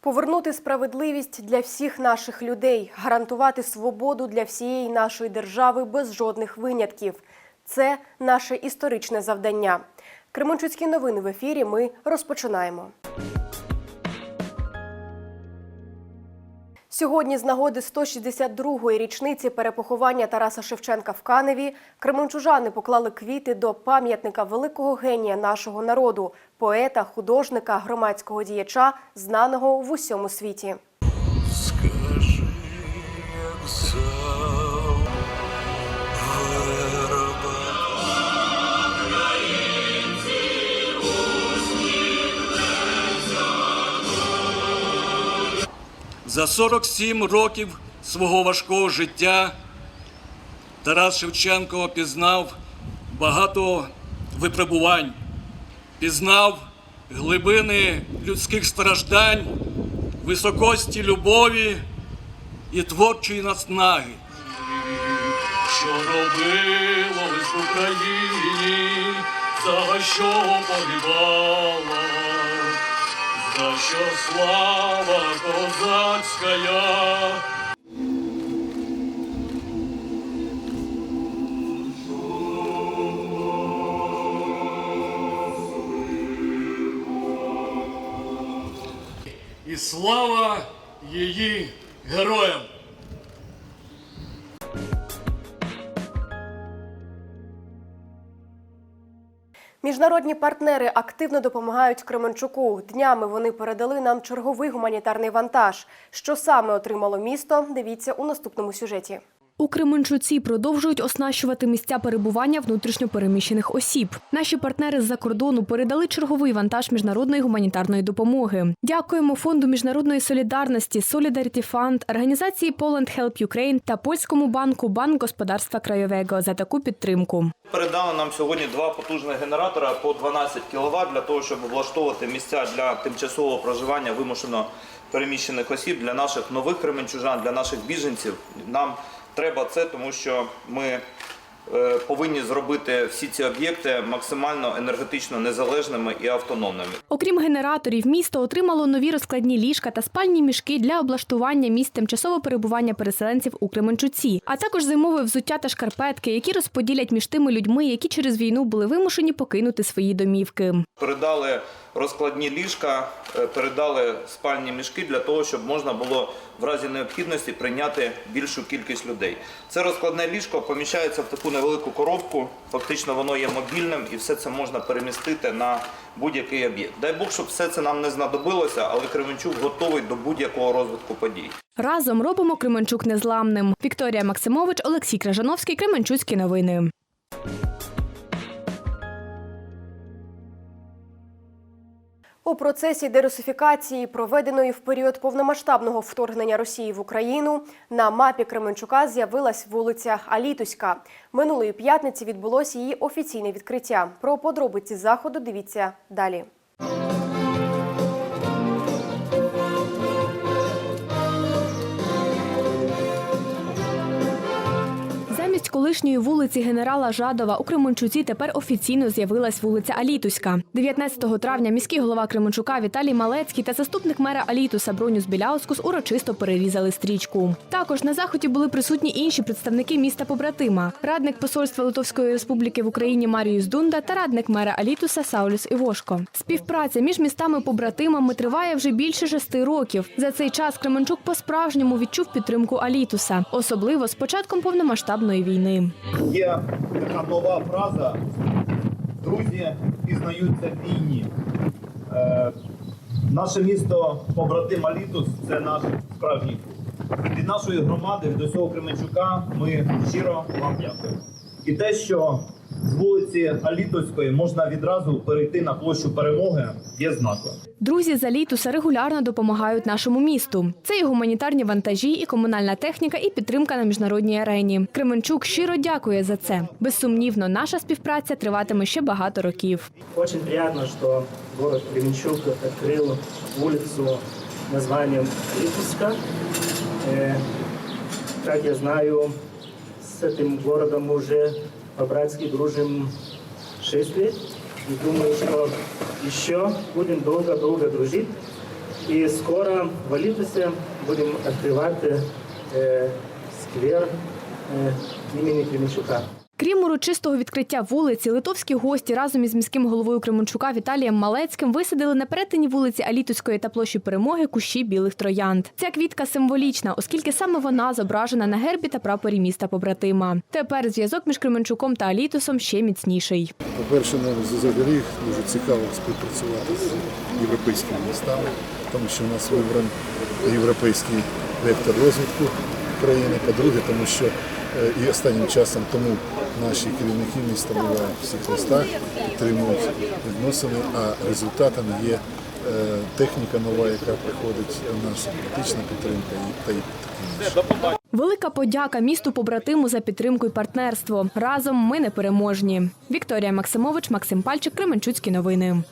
Повернути справедливість для всіх наших людей, гарантувати свободу для всієї нашої держави без жодних винятків. Це наше історичне завдання. Кременчуцькі новини в ефірі. Ми розпочинаємо. Сьогодні, з нагоди 162-ї річниці перепоховання Тараса Шевченка в Каневі, кременчужани поклали квіти до пам'ятника великого генія нашого народу, поета, художника, громадського діяча, знаного в усьому світі. Скажи, як За 47 років свого важкого життя Тарас Шевченко пізнав багато випробувань, пізнав глибини людських страждань, високості любові і творчої наснаги. Що робилось в Україні, за що погибала, за що слава козацька. І слава її героям! Міжнародні партнери активно допомагають Кременчуку. Днями вони передали нам черговий гуманітарний вантаж. Що саме отримало місто? Дивіться у наступному сюжеті. У Кременчуці продовжують оснащувати місця перебування внутрішньопереміщених осіб. Наші партнери з-за кордону передали черговий вантаж міжнародної гуманітарної допомоги. Дякуємо фонду міжнародної солідарності Solidarity Fund, організації Poland Help Ukraine та польському банку Банк господарства Крайовего за таку підтримку. Передали нам сьогодні два потужних генератора по 12 кВт для того, щоб облаштовувати місця для тимчасового проживання вимушено переміщених осіб для наших нових кременчужан, для наших біженців. Нам треба це, тому що ми е, повинні зробити всі ці об'єкти максимально енергетично незалежними і автономними. Окрім генераторів, місто отримало нові розкладні ліжка та спальні мішки для облаштування місць тимчасового перебування переселенців у Кременчуці, а також зимове взуття та шкарпетки, які розподілять між тими людьми, які через війну були вимушені покинути свої домівки. Передали розкладні ліжка, е, передали спальні мішки для того, щоб можна було в разі необхідності прийняти більшу кількість людей. Це розкладне ліжко поміщається в таку невелику коробку. Фактично воно є мобільним і все це можна перемістити на будь-який об'єкт. Дай Бог, щоб все це нам не знадобилося, але Кременчук готовий до будь-якого розвитку подій. Разом робимо Кременчук незламним. Вікторія Максимович, Олексій Кражановський, Кременчуцькі новини. У процесі дерусифікації, проведеної в період повномасштабного вторгнення Росії в Україну, на мапі Кременчука з'явилась вулиця Алітуська. Минулої п'ятниці відбулося її офіційне відкриття. Про подробиці заходу дивіться далі. Колишньої вулиці генерала Жадова у Кременчуці тепер офіційно з'явилась вулиця Алітуська. 19 травня міський голова Кременчука Віталій Малецький та заступник мера Алітуса Бронюс Біляускус урочисто перерізали стрічку. Також на заході були присутні інші представники міста побратима: радник посольства Литовської республіки в Україні Маріюс Дунда та радник мера Алітуса Саулюс Івошко. Співпраця між містами побратимами триває вже більше шести років. За цей час Кременчук по-справжньому відчув підтримку Алітуса, особливо з початком повномасштабної війни. Є така нова фраза Друзі пізнаються в війні. Е, наше місто побратим Алітус це наш справжній друг. Від нашої громади до цього Кременчука ми щиро вам дякуємо. І те, що з вулиці Алітовської можна відразу перейти на площу перемоги, є знаком. Друзі з Алітуса регулярно допомагають нашому місту. Це і гуманітарні вантажі, і комунальна техніка, і підтримка на міжнародній арені. Кременчук щиро дякує за це. Безсумнівно, наша співпраця триватиме ще багато років. Очень приятно, что город Кременчук открыл улицу названием Липуска. Э, Как я знаю, с этим городом мы уже по-братски дружим 6 лет. И думаю, что еще будем долго-долго дружить. И скоро в Алитосе будем открывать э, сквер э, имени Кременчука. Крім урочистого відкриття вулиці, литовські гості разом із міським головою Кременчука Віталієм Малецьким висадили на перетині вулиці Алітовської та площі Перемоги кущі білих троянд. Ця квітка символічна, оскільки саме вона зображена на гербі та прапорі міста побратима. Тепер зв'язок між Кременчуком та Алітусом ще міцніший. По-перше, нам взагалі дуже цікаво співпрацювати з європейськими містами, тому що у нас вибраний європейський вектор розвитку країни. По-друге, тому що і останнім часом тому наші керівники міста бувають в всіх містах, підтримують відносини, а результатом є е, техніка нова, яка приходить у нас, політична підтримка та таке інше. Велика подяка місту побратиму за підтримку і партнерство. Разом ми непереможні. Вікторія Максимович, Максим Пальчик, Кременчуцькі новини.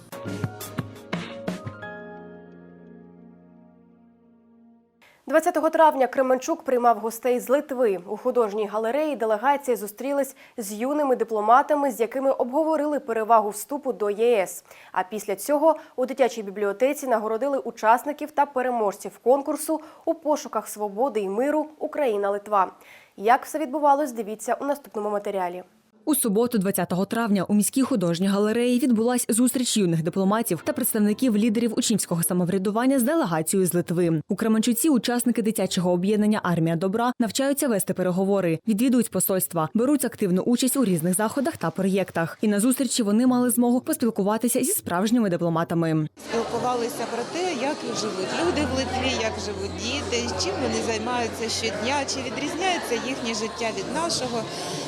20 травня Кременчук приймав гостей з Литви. У художній галереї делегації зустрілись з юними дипломатами, з якими обговорили перевагу вступу до ЄС. А після цього у дитячій бібліотеці нагородили учасників та переможців конкурсу у пошуках свободи і миру Україна-Литва. Як все відбувалось, дивіться у наступному матеріалі. У суботу, 20 травня, у міській художній галереї відбулась зустріч юних дипломатів та представників лідерів учнівського самоврядування з делегацією з Литви. У Кременчуці учасники дитячого об'єднання Армія добра навчаються вести переговори, відвідують посольства, беруть активну участь у різних заходах та проєктах. І на зустрічі вони мали змогу поспілкуватися зі справжніми дипломатами. спілкувалися про те, як живуть люди в Литві, як живуть діти, чим вони займаються щодня, чи відрізняється їхнє життя від нашого,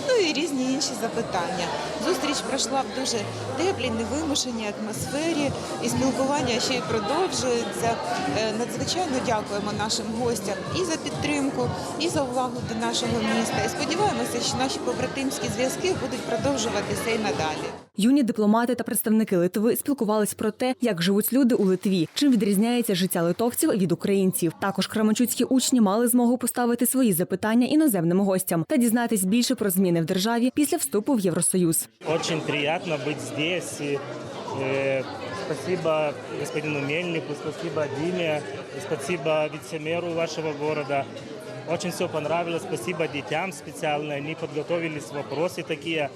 ну і різні інші запитання. Зустріч пройшла в дуже теплій, невимушеній атмосфері, і спілкування ще й продовжується. Е, Надзвичайно дякуємо нашим гостям і за підтримку, і за увагу до нашого міста. І сподіваємося, що наші побратимські зв'язки будуть продовжуватися і надалі. Юні дипломати та представники Литви спілкувались про те, як живуть люди у Литві, чим відрізняється життя литовців від українців. Також кременчуцькі учні мали змогу поставити свої запитання іноземним гостям та дізнатись більше про зміни в державі після вступу в Євросоюз. Очень приятно быть здесь. И, э, спасибо господину Мельнику, спасибо Диме, и спасибо вице-мэру вашего города. Очень все понравилось. Спасибо детям специально. Они подготовились вопросы такие,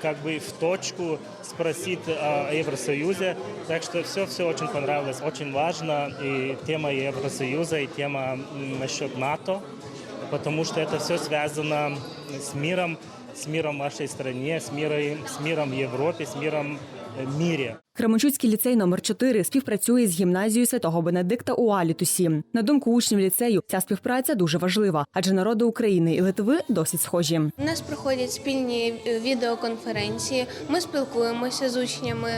как бы в точку спросить о Евросоюзе. Так что все-все очень понравилось. Очень важно и тема Евросоюза, и тема м, насчет НАТО, потому что это все связано с миром, с миром в вашей стране, с миром, с миром в Европе, с миром э, в мире. Кременчуцький ліцей номер 4 співпрацює з гімназією святого Бенедикта у Алітусі. На думку учнів ліцею, ця співпраця дуже важлива, адже народи України і Литви досить схожі. У нас проходять спільні е, відеоконференції. Ми спілкуємося з учнями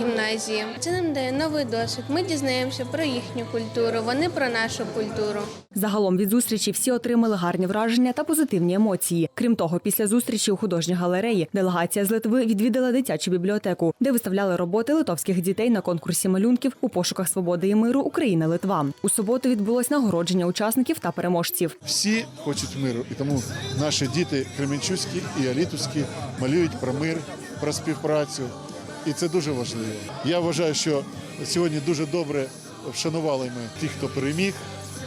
гімназії. Це нам дає новий досвід. Ми дізнаємося про їхню культуру, вони про нашу культуру. Загалом від зустрічі всі отримали гарні враження та позитивні емоції. Крім того, після зустрічі у художній галереї делегація з Литви відвідала дитячу бібліотеку, де виставляли роботи литовських дітей на конкурсі малюнків у пошуках свободи і миру Україна Литва. У суботу відбулось нагородження учасників та переможців. Всі хочуть миру, і тому наші діти кременчуцькі і алітовські малюють про мир, про співпрацю. І це дуже важливо. Я вважаю, що сьогодні дуже добре вшанували ми тих, хто переміг,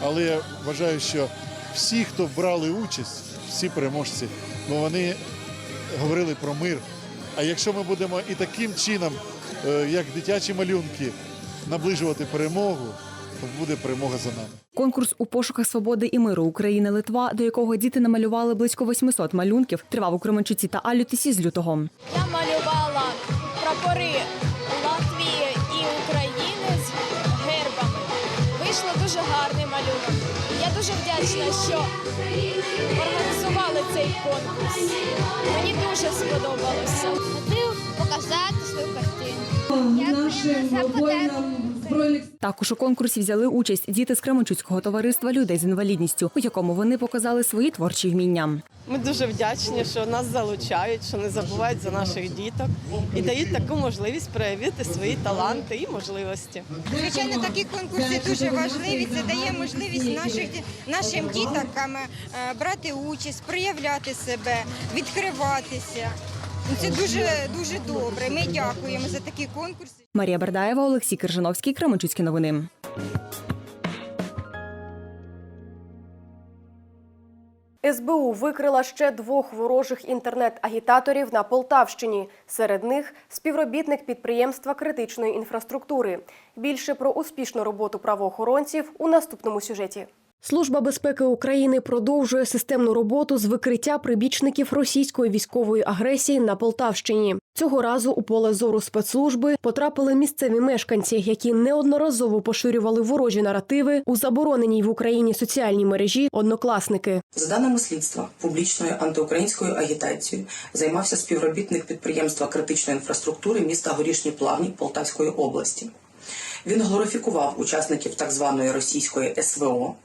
але я вважаю, що всі, хто брали участь, всі переможці, бо вони говорили про мир. А якщо ми будемо і таким чином, як дитячі малюнки, наближувати перемогу, то буде перемога за нами. Конкурс у пошуках свободи і миру України Литва, до якого діти намалювали близько 800 малюнків, тривав у Кременчуці та Алютисі з лютого. Я малювала прапори Латвії і України з гербами. Вийшло дуже гарний малюнок. Я дуже вдячна, що організували цей конкурс. Мені дуже сподобалося. Хотів показати свою картину. Також у конкурсі взяли участь діти з Кременчуцького товариства людей з інвалідністю, у якому вони показали свої творчі вміння. Ми дуже вдячні, що нас залучають, що не забувають за наших діток і дають таку можливість проявити свої таланти і можливості. Звичайно, такі конкурси дуже важливі. Це дає можливість наших, нашим дітокам е, брати участь, проявляти себе, відкриватися. Ну, Це дуже дуже добре. Ми дякуємо за такі конкурси. Марія Бердаєва, Олексій Киржановський, Кременчуцькі новини. СБУ викрила ще двох ворожих інтернет-агітаторів на Полтавщині. Серед них співробітник підприємства критичної інфраструктури. Більше про успішну роботу правоохоронців у наступному сюжеті. Служба безпеки України продовжує системну роботу з викриття прибічників російської військової агресії на Полтавщині. Цього разу у поле зору спецслужби потрапили місцеві мешканці, які неодноразово поширювали ворожі наративи у забороненій в Україні соціальній мережі однокласники. За даними слідства, публічною антиукраїнською агітацією займався співробітник підприємства критичної інфраструктури міста Горішні Плавні Полтавської області. Він глорифікував учасників так званої російської СВО,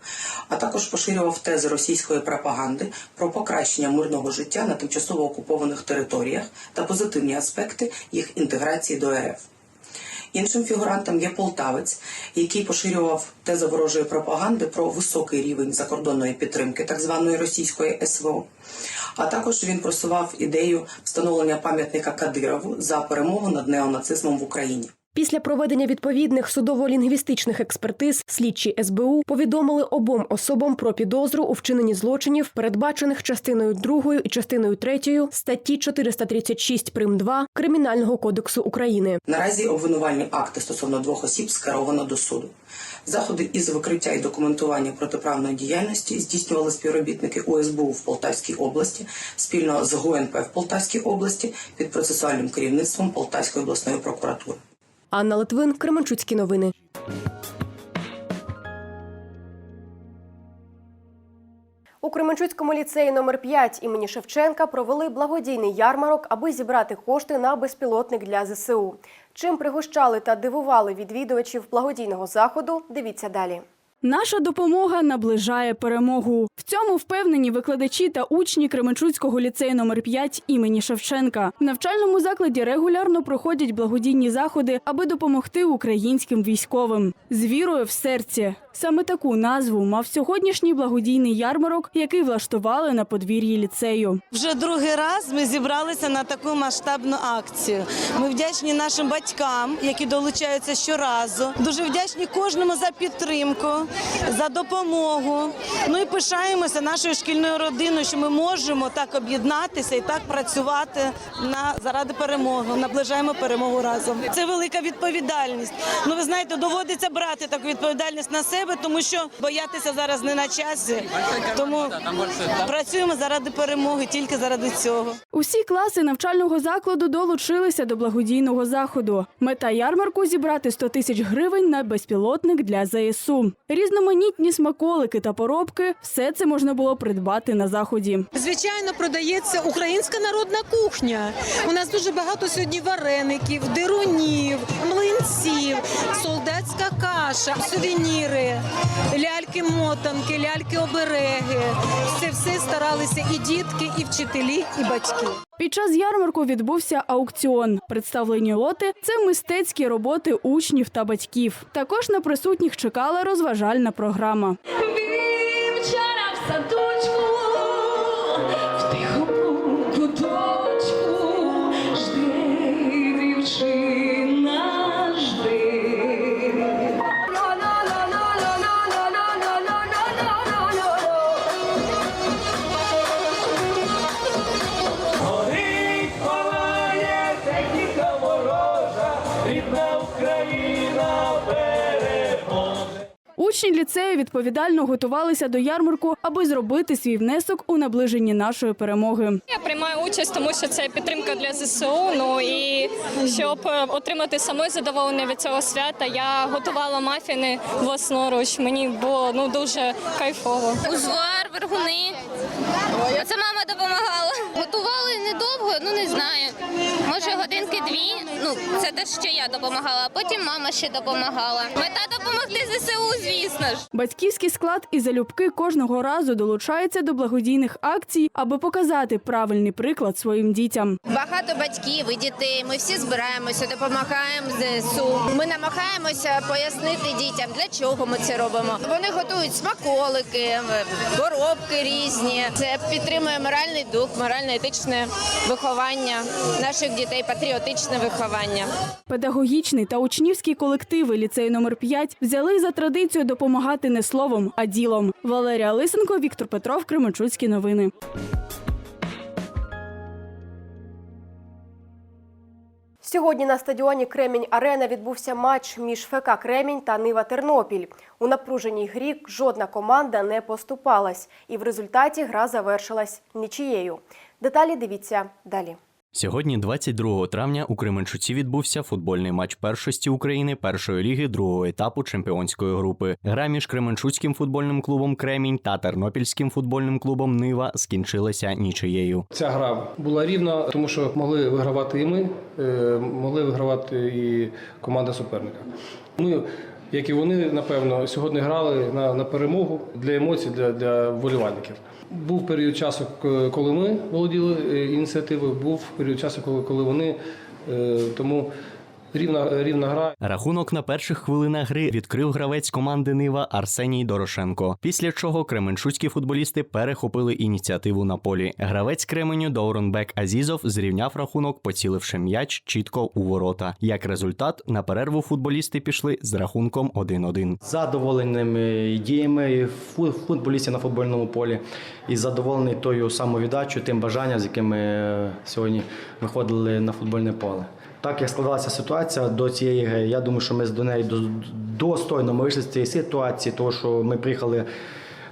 а також поширював тези російської пропаганди про покращення мирного життя на тимчасово окупованих територіях та позитивні аспекти їх інтеграції до РФ. Іншим фігурантом є полтавець, який поширював тези ворожої пропаганди про високий рівень закордонної підтримки так званої російської СВО. А також він просував ідею встановлення пам'ятника Кадирову за перемогу над неонацизмом в Україні. Після проведення відповідних судово-лінгвістичних експертиз слідчі СБУ повідомили обом особам про підозру у вчиненні злочинів, передбачених частиною 2 і частиною 3 статті 436 прим. 2 Кримінального кодексу України. Наразі обвинувальні акти стосовно двох осіб скеровано до суду. Заходи із викриття і документування протиправної діяльності здійснювали співробітники УСБУ в Полтавській області спільно з ГУНП в Полтавській області під процесуальним керівництвом Полтавської обласної прокуратури. Анна Литвин, Кременчуцькі новини. У Кременчуцькому ліцеї номер 5 імені Шевченка провели благодійний ярмарок, аби зібрати кошти на безпілотник для ЗСУ. Чим пригощали та дивували відвідувачів благодійного заходу, дивіться далі. Наша допомога наближає перемогу. В цьому впевнені викладачі та учні Кременчуцького ліцею номер 5 імені Шевченка. В навчальному закладі регулярно проходять благодійні заходи, аби допомогти українським військовим з вірою в серці. Саме таку назву мав сьогоднішній благодійний ярмарок, який влаштували на подвір'ї ліцею. Вже другий раз ми зібралися на таку масштабну акцію. Ми вдячні нашим батькам, які долучаються щоразу. Дуже вдячні кожному за підтримку, за допомогу. Ну і пишаємося нашою шкільною родиною, що ми можемо так об'єднатися і так працювати на заради перемоги. Наближаємо перемогу разом. Це велика відповідальність. Ну ви знаєте, доводиться брати таку відповідальність на себе, тому що боятися зараз не на часі. Тому працюємо заради перемоги, тільки заради цього. Усі класи навчального закладу долучилися до благодійного заходу. Мета ярмарку зібрати 100 тисяч гривень на безпілотник для ЗСУ. Різноманітні смаколики та поробки все це можна було придбати на заході. Звичайно, продається українська народна кухня. У нас дуже багато сьогодні вареників, дирунів, млинців, солдатська каша, сувеніри, ляльки-мотанки, ляльки-обереги. Це все старалися і дітки, і вчителі, і батьки. Під час ярмарку відбувся аукціон. Представлені лоти це мистецькі роботи учнів та батьків. Також на присутніх чекала розважальна програма. Вчора в садочку, Учні ліцею відповідально готувалися до ярмарку, аби зробити свій внесок у наближенні нашої перемоги. Я приймаю участь, тому що це підтримка для ЗСУ. Ну і щоб е, отримати саме задоволення від цього свята, я готувала мафіни власноруч. Мені було ну дуже кайфово. Узвар, вергуни. Це мама допомагала. Готували недовго, ну не знаю. Може годинки дві. Ну це те, що я допомагала, а потім мама ще допомагала. Мета допомогти ЗСУ, звісно ж. Батьківський склад і залюбки кожного разу долучаються до благодійних акцій, аби показати правильний приклад своїм дітям. Багато батьків і дітей. Ми всі збираємося, допомагаємо ЗСУ. Ми намагаємося пояснити дітям, для чого ми це робимо. Вони готують смаколики, коробки різні. Спортивні. Це підтримує моральний дух, морально-етичне виховання наших дітей, патріотичне виховання. Педагогічний та учнівський колективи ліцею номер 5 взяли за традицію допомагати не словом, а ділом. Валерія Лисенко, Віктор Петров, Кременчуцькі новини. Сьогодні на стадіоні Кремінь Арена відбувся матч між ФК Кремінь та Нива Тернопіль. У напруженій грі жодна команда не поступалась, і в результаті гра завершилась нічією. Деталі дивіться далі. Сьогодні, 22 травня, у Кременчуці відбувся футбольний матч першості України першої ліги другого етапу чемпіонської групи. Гра між Кременчуцьким футбольним клубом Кремінь та Тернопільським футбольним клубом Нива скінчилася нічиєю. Ця гра була рівна, тому що могли вигравати і ми, е, могли вигравати і команда суперника. Ми, як і вони, напевно, сьогодні грали на, на перемогу для емоцій, для, для вболівальників. Був період часу, коли ми володіли е, ініціативою, був період часу, коли, коли вони. Е, Тому рівна, рівна гра. Рахунок на перших хвилинах гри відкрив гравець команди Нива Арсеній Дорошенко. Після чого кременчуцькі футболісти перехопили ініціативу на полі. Гравець Кременю Доуронбек Азізов зрівняв рахунок, поціливши м'яч чітко у ворота. Як результат, на перерву футболісти пішли з рахунком 1-1. задоволеними діями фу- футболістів на футбольному полі і задоволений тою самовіддачею, тим бажанням, з яким ми е, сьогодні виходили на футбольне поле. Так як складалася ситуація до цієї гри, я думаю, що ми до неї достойно ми вийшли з цієї ситуації, тому що ми приїхали,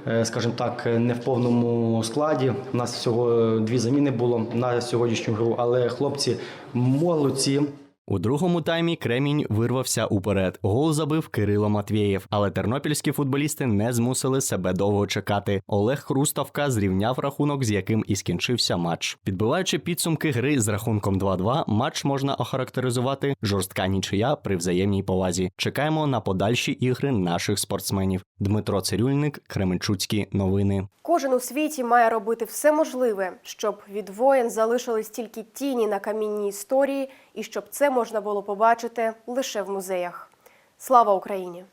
е, скажімо так, не в повному складі. У нас всього дві заміни було на сьогоднішню гру, але хлопці молодці. У другому таймі Кремінь вирвався уперед. Гол забив Кирило Матвєєв, але тернопільські футболісти не змусили себе довго чекати. Олег Хруставка зрівняв рахунок, з яким і скінчився матч. Підбиваючи підсумки гри з рахунком 2-2, матч можна охарактеризувати жорстка нічия при взаємній повазі. Чекаємо на подальші ігри наших спортсменів. Дмитро Цирюльник, Кременчуцькі новини. Кожен у світі має робити все можливе, щоб від воєн залишились тільки тіні на камінній історії, і щоб це можна було побачити лише в музеях. Слава Україні!